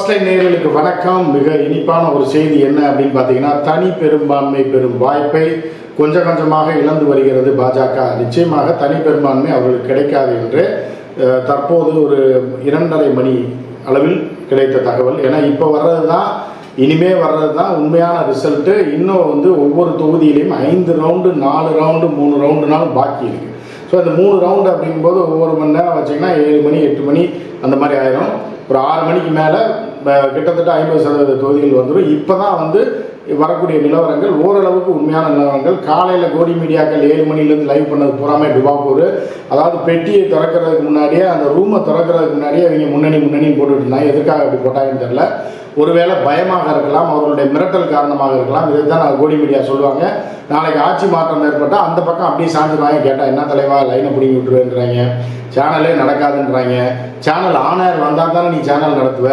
First line வணக்கம். மிக இனிப்பான ஒரு செய்தி என்ன அப்படின்னு பார்த்தீங்கன்னா தனி பெரும்பான்மை பெறும் வாய்ப்பை கொஞ்சம் கொஞ்சமாக இழந்து வருகிறது பாஜக. நிச்சயமாக தனி பெரும்பான்மை அவர்களுக்கு கிடைக்காது என்று தற்போது ஒரு இரண்டரை மணி அளவில் கிடைத்த தகவல். ஏன்னா இப்போ வர்றது தான் இனிமே வர்றது தான் உண்மையான ரிசல்ட்டு இன்னும் வந்து ஒவ்வொரு தொகுதியிலையும் ஐந்து ரவுண்டு நாலு ரவுண்டு மூணு ரவுண்டுனாலும் பாக்கி இருக்குது ஸோ அந்த மூணு ரவுண்டு அப்படிங்கும்போது ஒவ்வொரு மணி நேரம் வச்சிங்கன்னா ஏழு மணி எட்டு மணி அந்த மாதிரி ஆயிரும். ஒரு ஆறு மணிக்கு மேலே கிட்டத்தட்ட ஐம்பது சதவீத தொகுதிகள் வந்துடும் இப்போ தான் வந்து வரக்கூடிய நிலவரங்கள் ஓரளவுக்கு உண்மையான நிலவரங்கள். காலையில் கோடி மீடியாக்கள் ஏழு மணிலேருந்து லைவ் பண்ணது பூராமே டுபாக்கூர். அதாவது பெட்டியை திறக்கிறதுக்கு முன்னாடியே அந்த ரூமை திறக்கிறதுக்கு முன்னாடியே அவங்க முன்னணி முன்னணி போட்டுட்டு இருந்தாங்க. எதுக்காக அப்படி போட்டாங்கன்னு தெரில ஒருவேளை பயமாக இருக்கலாம் அவர்களுடைய மிரட்டல் காரணமாக இருக்கலாம். இதை தான் நான் கோடி மீடியா சொல்லுவாங்க. நாளைக்கு ஆட்சி மாற்றம் ஏற்பட்டால் அந்த பக்கம் அப்படியே சாஞ்சிருவாங்க கேட்டால் என்ன தலைவா லைனை பிடிங்கி விட்டுருவேன்றாங்க. சேனலே நடக்காதுன்றாங்க. சேனல் ஆனர் வந்தால் தானே நீ சேனல் நடத்துவ.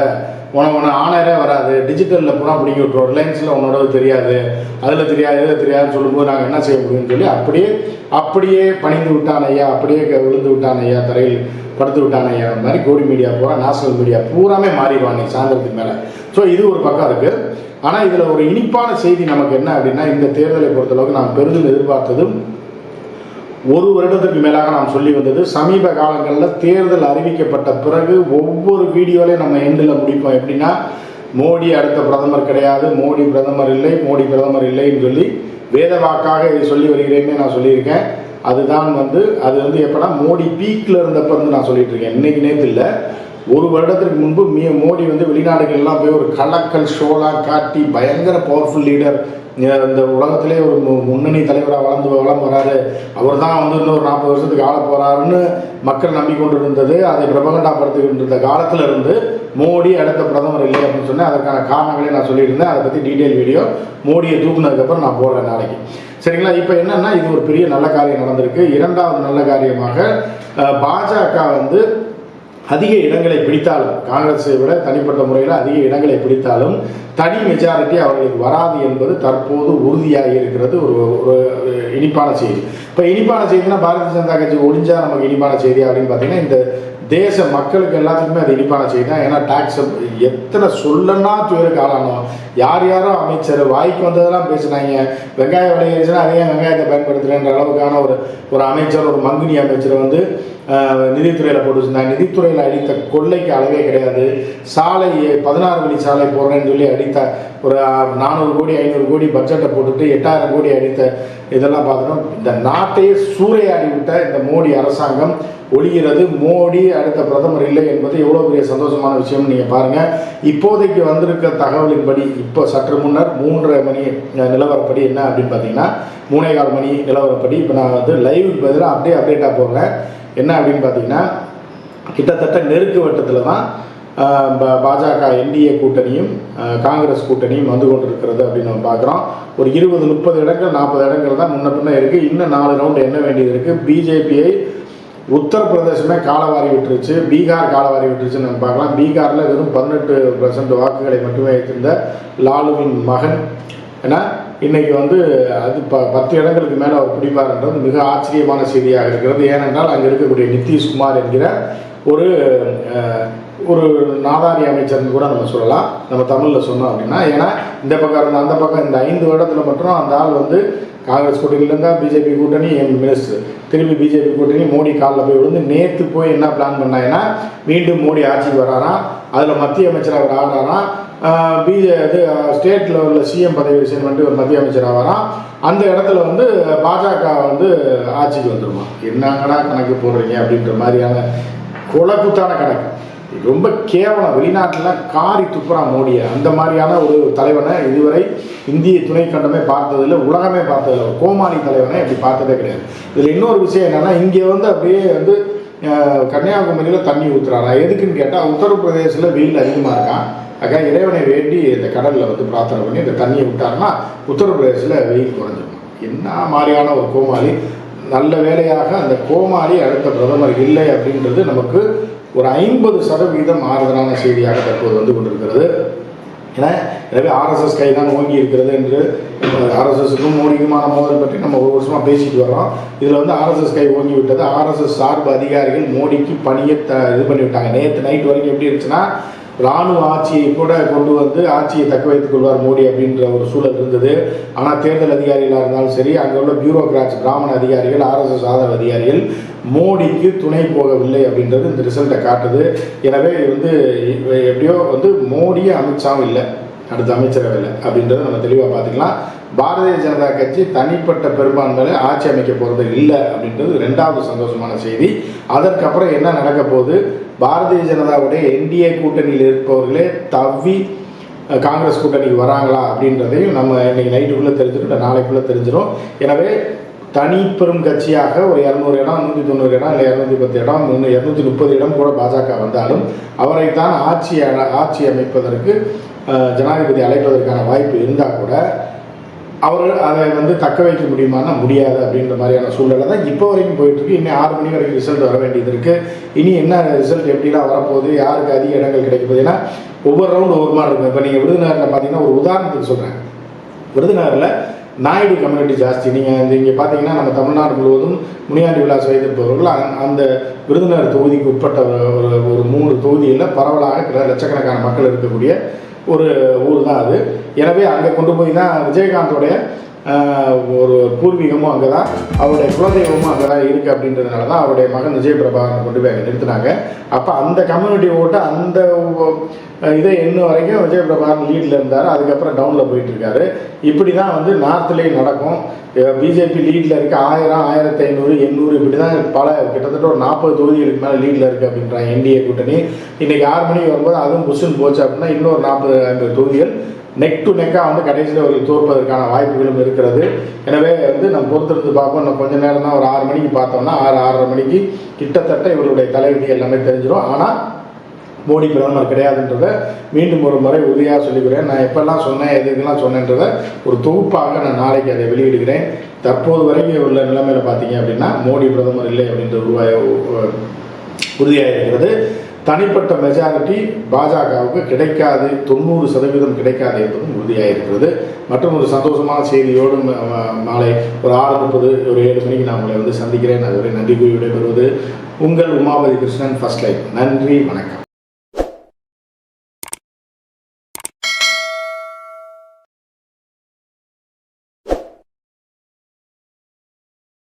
உனக்கு ஒன்று ஆனரே வராது. டிஜிட்டலில் பூரா பிடிக்க விட்டுரும். ரிலையன்ஸில் உன்னோட தெரியாது. அதில் தெரியாது எது தெரியாதுன்னு சொல்லும்போது நாங்கள் என்ன செய்ய முடியும்னு சொல்லி அப்படியே அப்படியே பணிந்து விட்டான் ஐயா. அப்படியே க- விழுந்து விட்டான் ஐயா. தரையில் படுத்து விட்டான் ஐயா. அந்த மாதிரி கோடி மீடியா பூரா நேஷனல் மீடியா பூராமே மாறிடுவாங்க சாயந்தரத்துக்கு மேலே. ஸோ இது ஒரு பக்கம் இருக்குது ஆனால் இதில் ஒரு இனிப்பான செய்தி நமக்கு என்ன அப்படின்னா இந்த தேர்தலை பொறுத்தளவுக்கு நாம் பெரிதும் எதிர்பார்த்ததும் ஒரு வருடத்துக்கு மேலாக நாம் சொல்லி வந்தது சமீப காலங்களில் தேர்தல் அறிவிக்கப்பட்ட பிறகு ஒவ்வொரு வீடியோலையும் நம்ம எண்டில் முடிப்போம். எப்படின்னா மோடி அடுத்த பிரதமர் கிடையாது மோடி பிரதமர் இல்லை மோடி பிரதமர் இல்லைன்னு சொல்லி வேதவாக்காக இதை சொல்லி வருகிறேன்னு நான் சொல்லியிருக்கேன். அதுதான் வந்து அது வந்து எப்படின்னா மோடி பீக்கில் இருந்தப்ப வந்து நான் சொல்லிட்டு இருக்கேன். இன்னைக்கு நேற்று இல்லை. ஒரு வருடத்திற்கு முன்பு மீ மோடி வந்து வெளிநாடுகள்லாம் போய் ஒரு கலக்கல் ஷோலா காட்டி பயங்கர பவர்ஃபுல் லீடர் இந்த உலகத்திலே ஒரு முன்னணி தலைவராக வளர்ந்து வளம் வராரு. அவர் தான் வந்து இன்னொரு நாற்பது வருஷத்துக்கு ஆள போகிறாருன்னு மக்கள் நம்பிக்கொண்டு இருந்தது அதை பிரபகண்டாப்படுத்திக்கிட்டு இருந்த இருந்து மோடி அடுத்த பிரதமர் இல்லை அப்படின்னு சொன்னேன். அதற்கான காரணங்களே நான் சொல்லியிருந்தேன். அதை பற்றி டீட்டெயில் வீடியோ மோடியை தூக்குனதுக்கப்புறம் நான் போடுறேன் நாளைக்கு. சரிங்களா? இப்போ என்னென்னா இது ஒரு பெரிய நல்ல காரியம் நடந்திருக்கு. இரண்டாவது நல்ல காரியமாக பாஜக வந்து அதிக இடங்களை பிடித்தாலும் காங்கிரஸை விட தனிப்பட்ட முறையில் அதிக இடங்களை பிடித்தாலும் தனி மெஜாரிட்டி அவர்களுக்கு வராது என்பது தற்போது உறுதியாகி இருக்கிறது ஒரு ஒரு இனிப்பான செய்தி. இப்போ இனிப்பான செய்தினா பாரதிய ஜனதா கட்சி ஒழிஞ்சா நமக்கு இனிப்பான செய்தி அப்படின்னு பார்த்தீங்கன்னா இந்த தேச மக்களுக்கு எல்லாத்துக்குமே அது இனிப்பான செய்தி தான். ஏன்னா டாக்ஸ் எத்தனை சொல்லனா துயருக்கு ஆளானோம். யார் யாரோ அமைச்சர் வாய்க்கு வந்ததெல்லாம் பேசுனாங்க. வெங்காய விலை ஏறிச்சுன்னா அதே வெங்காயத்தை பயன்படுத்துகிறேன்ற அளவுக்கான ஒரு ஒரு அமைச்சர் ஒரு மங்குனி அமைச்சர் வந்து நிதித்துறையில் போட்டு நிதித்துறையில் அடித்த கொள்ளைக்கு அளவே கிடையாது. சாலை பதினாறு வழி சாலை போடுறேன்னு சொல்லி அடித்த ஒரு நானூறு கோடி ஐநூறு கோடி பட்ஜெட்டை போட்டுட்டு எட்டாயிரம் கோடி அடித்த இதெல்லாம் பார்த்தோம் இந்த நாட்டையே சூறையாடி விட்ட இந்த மோடி அரசாங்கம் ஒழிகிறது மோடி அடுத்த பிரதமர் இல்லை என்பது எவ்வளோ பெரிய சந்தோஷமான விஷயம் நீங்கள் பாருங்கள் இப்போதைக்கு வந்திருக்க தகவலின்படி இப்போ சற்று முன்னர் மூன்றரை மணி நிலவரப்படி என்ன அப்படின்னு பார்த்தீங்கன்னா மூணே கால் மணி நிலவரப்படி இப்போ நான் வந்து லைவுக்கு பதிலாக அப்படியே அப்டேட்டாக போடுறேன். என்ன அப்படின்னு பார்த்தீங்கன்னா கிட்டத்தட்ட நெருக்கு வட்டத்தில் தான் பாஜக என்டிஏ கூட்டணியும் காங்கிரஸ் கூட்டணியும் வந்து கொண்டிருக்கிறது அப்படின்னு நம்ம பார்க்குறோம். ஒரு இருபது முப்பது இடங்கள் நாற்பது இடங்கள் தான் முன்ன பின்ன இருக்குது இன்னும் நாலு ரவுண்டு என்ன வேண்டியது இருக்குது பிஜேபியை உத்தரப்பிரதேசமே காலவாரி விட்டுருச்சு. பீகார் காலவாரி விட்டுருச்சுன்னு நம்ம பார்க்கலாம். பீகாரில் வெறும் பதினெட்டு பர்சன்ட் வாக்குகளை மட்டுமே வைத்திருந்த லாலுவின் மகன். ஏன்னா இன்றைக்கி வந்து அது ப பத்து இடங்களுக்கு மேலே அவர் பிடிப்பார்ன்றது மிக ஆச்சரியமான செய்தியாக இருக்கிறது. ஏனென்றால் அங்கே இருக்கக்கூடிய நிதிஷ்குமார் என்கிற ஒரு ஒரு நாதாரி அமைச்சர்னு கூட நம்ம சொல்லலாம். நம்ம தமிழில் சொன்னோம் அப்படின்னா ஏன்னா இந்த பக்கம் இருந்த அந்த பக்கம் இந்த ஐந்து வருடத்தில் மட்டும் அந்த ஆள் வந்து காங்கிரஸ் கூட்டணியில பிஜேபி கூட்டணி எம் மினிஸ்டர் திரும்பி பிஜேபி கூட்டணி மோடி காலில் போய் விழுந்து நேற்று போய் என்ன பிளான் பண்ணாங்கன்னா மீண்டும் மோடி ஆட்சிக்கு வராராம் அதில் மத்திய அமைச்சர் அவர் ஆகிறாராம் பிஜே இது ஸ்டேட் லெவலில் சிஎம் பதவி விஷயம் பண்ணிட்டு ஒரு மத்திய அமைச்சர் ஆகிறாராம் அந்த இடத்துல வந்து பாஜக வந்து ஆட்சிக்கு வந்துருமா? என்னங்கடா கணக்கு போடுறீங்க அப்படின்ற மாதிரியான குலக்குத்தான கணக்கு. ரொம்ப கேவலம். வெளிநாட்டில் காரி துப்புறான் மோடியை. அந்த மாதிரியான ஒரு தலைவனை இதுவரை இந்திய துணை கண்டமே பார்த்ததில்ல உலகமே பார்த்ததில்ல. கோமாளி தலைவனை இப்படி பார்த்ததே கிடையாது. இதில் இன்னொரு விஷயம் என்னென்னா இங்கே வந்து அப்படியே வந்து கன்னியாகுமரியில் தண்ணி ஊற்றுறாரா எதுக்குன்னு கேட்டால் உத்தரப்பிரதேசில் வெயில் அதிகமாக இருக்கான் அக்கா இறைவனை வேண்டி இந்த கடலில் வந்து பிரார்த்தனை பண்ணி இந்த தண்ணியை விட்டாருன்னா உத்தரப்பிரதேசில் வெயில் குறைஞ்சிரும். என்ன மாதிரியான ஒரு கோமாளி? நல்ல வேலையாக அந்த கோமாளி அடுத்த பிரதமர் இல்லை அப்படின்றது நமக்கு ஒரு ஐம்பது சதவீதம் ஆறுதலான செய்தியாக தற்போது வந்து கொண்டிருக்கிறது. ஏன்னா எனவே ஆர்எஸ்எஸ் கை தான் ஓங்கி இருக்கிறது என்று ஆர்எஸ்எஸ்க்கும் மோடிக்குமான மோதல் பற்றி நம்ம ஒரு வருஷமாக பேசிட்டு வரோம் இதில் வந்து ஆர்எஸ்எஸ் கை ஓங்கி விட்டது. ஆர்எஸ்எஸ் சார்பு அதிகாரிகள் மோடிக்கு பணியை த இது பண்ணிவிட்டாங்க. நேற்று நைட் வரைக்கும் எப்படி இருந்துச்சுன்னா இராணுவ ஆட்சியை கூட கொண்டு வந்து ஆட்சியை தக்க வைத்துக் கொள்வார் மோடி அப்படின்ற ஒரு சூழல் இருந்தது. ஆனால் தேர்தல் அதிகாரிகளாக இருந்தாலும் சரி அங்கே உள்ள பியூரோகிராட்ஸ் பிராமண அதிகாரிகள் ஆர்எஸ்எஸ் ஆதரவு அதிகாரிகள் மோடிக்கு துணை போகவில்லை அப்படின்றது இந்த ரிசல்ட்டை காட்டுது. எனவே வந்து எப்படியோ வந்து மோடியும் அமித்ஷாவும் இல்லை அடுத்த அமைச்சரவையில் அப்படின்றத நம்ம தெளிவாக பார்த்துக்கலாம். பாரதிய ஜனதா கட்சி தனிப்பட்ட பெரும்பான்மையில ஆட்சி அமைக்க போகிறது இல்லை அப்படின்றது ரெண்டாவது சந்தோஷமான செய்தி. அதற்கப்புறம் என்ன நடக்க போகுது? பாரதிய ஜனதாவுடைய என்டிஏ கூட்டணியில் இருப்பவர்களே தவ்வி காங்கிரஸ் கூட்டணிக்கு வராங்களா அப்படின்றதையும் நம்ம இன்னைக்கு நைட்டுக்குள்ளே தெரிஞ்சிடும் இல்லை நாளைக்குள்ளே தெரிஞ்சிடும். எனவே தனி பெரும் கட்சியாக ஒரு இரநூறு இடம் நூற்றி தொண்ணூறு இடம் இல்லை இரநூத்தி பத்து இடம் முன்னூறு இரநூத்தி முப்பது இடம் கூட பாஜக வந்தாலும் அவரைத்தான் ஆட்சி ஆட்சி அமைப்பதற்கு ஜனாதிபதி அழைப்பதற்கான வாய்ப்பு இருந்தால் கூட அவர் அதை வந்து தக்க வைக்க முடியுமானா முடியாது அப்படின்ற மாதிரியான சூழ்நிலை தான் இப்போ வரைக்கும் போயிட்டுருக்கு. இன்னும் ஆறு மணி வரைக்கும் ரிசல்ட் வர வேண்டியது இருக்குது இனி என்ன ரிசல்ட் எப்படிலாம் வரப்போகுது யாருக்கு அதிக இடங்கள் கிடைக்க போகுது? ஏன்னா ஒவ்வொரு ரவுண்டு ஒவ்வொரு மாதிரி இருக்கும். இப்போ நீங்கள் விருதுநகரில் பார்த்தீங்கன்னா ஒரு உதாரணத்துக்கு சொல்கிறேன் விருதுநகரில் நாயுடு கம்யூனிட்டி ஜாஸ்தி. நீங்கள் இங்கே பார்த்தீங்கன்னா நம்ம தமிழ்நாடு முழுவதும் முனியாண்டி விலாஸ் வைத்திருப்பவர்கள் அந்த- விருதுநகர் தொகுதிக்கு உட்பட்ட ஒரு ஒரு- மூணு தொகுதியில் பரவலாக லட்சக்கணக்கான மக்கள் இருக்கக்கூடிய ஒரு ஊர் தான் அது. எனவே அங்கே கொண்டு போய் தான் விஜயகாந்தோடைய ஒரு பூர்வீகமும் அங்கே தான் அவருடைய குலதெய்வமும் அங்கே தான் இருக்குது அப்படின்றதுனால தான் அவருடைய மகன் விஜய் பிரபாகரனை கொண்டு போய் அங்கே நிறுத்தினாங்க. அப்போ அந்த கம்யூனிட்டி ஓட்டு அந்த இதே இதை இன்ன வரைக்கும் விஜய் பிரபாகரன் லீடில் இருந்தார். அதுக்கப்புறம் டவுனில் போயிட்டுருக்காரு இப்படி தான் வந்து நார்த்லேயும் நடக்கும். பிஜேபி லீடில் இருக்க ஆயிரம் ஆயிரத்தி ஐநூறு எண்ணூறு இப்படி தான் பல கிட்டத்தட்ட ஒரு நாற்பது தொகுதிகளுக்கு மேலே லீடில் இருக்குது அப்படின்றாங்க என்டிஏ கூட்டணி. இன்றைக்கி ஆறு மணிக்கு வரும்போது அதுவும் புஷ்ஷுன்னு போச்சு அப்படின்னா இன்னொரு நாற்பது ஐம்பது தொகுதிகள் நெக் டு நெக்காக வந்து கடைசியில் அவர்கள் தோற்பதற்கான வாய்ப்புகளும் இருக்கிறது. எனவே வந்து நம்ம பொறுத்திருந்து பார்ப்போம். இன்னும் கொஞ்ச நேரம் தான் ஒரு ஆறு மணிக்கு பார்த்தோம்னா ஆறு ஆறரை மணிக்கு கிட்டத்தட்ட இவருடைய தலைவிதி எல்லாமே தெரிஞ்சிடும் ஆனால் மோடி பிரதமர் கிடையாதுன்றதை மீண்டும் ஒரு முறை உறுதியாக சொல்லிக்கிறேன். நான் எப்பெல்லாம் சொன்னேன் எதுக்கெல்லாம் சொன்னேன்றதை ஒரு தொகுப்பாக நான் நாளைக்கு அதை வெளியிடுகிறேன். தற்போது வரைக்கும் உள்ள நிலைமையில் பார்த்தீங்க அப்படின்னா மோடி பிரதமர் இல்லை அப்படின்ற உருவாய உறுதியாக இருக்கிறது தனிப்பட்ட மெஜாரிட்டி பாஜகவுக்கு கிடைக்காது. தொண்ணூறு சதவீதம் கிடைக்காது என்பதும் உறுதியாக இருக்கிறது மற்றும் ஒரு சந்தோஷமான செய்தியோடு மாலை ஒரு ஆறு முப்பது ஒரு ஏழு மணிக்கு நான் உங்களை வந்து சந்திக்கிறேன். அதுவரை நன்றி கூறி விடைபெறுவது உங்கள் உமாபதி கிருஷ்ணன் ஃபர்ஸ்ட் லைன் நன்றி வணக்கம்.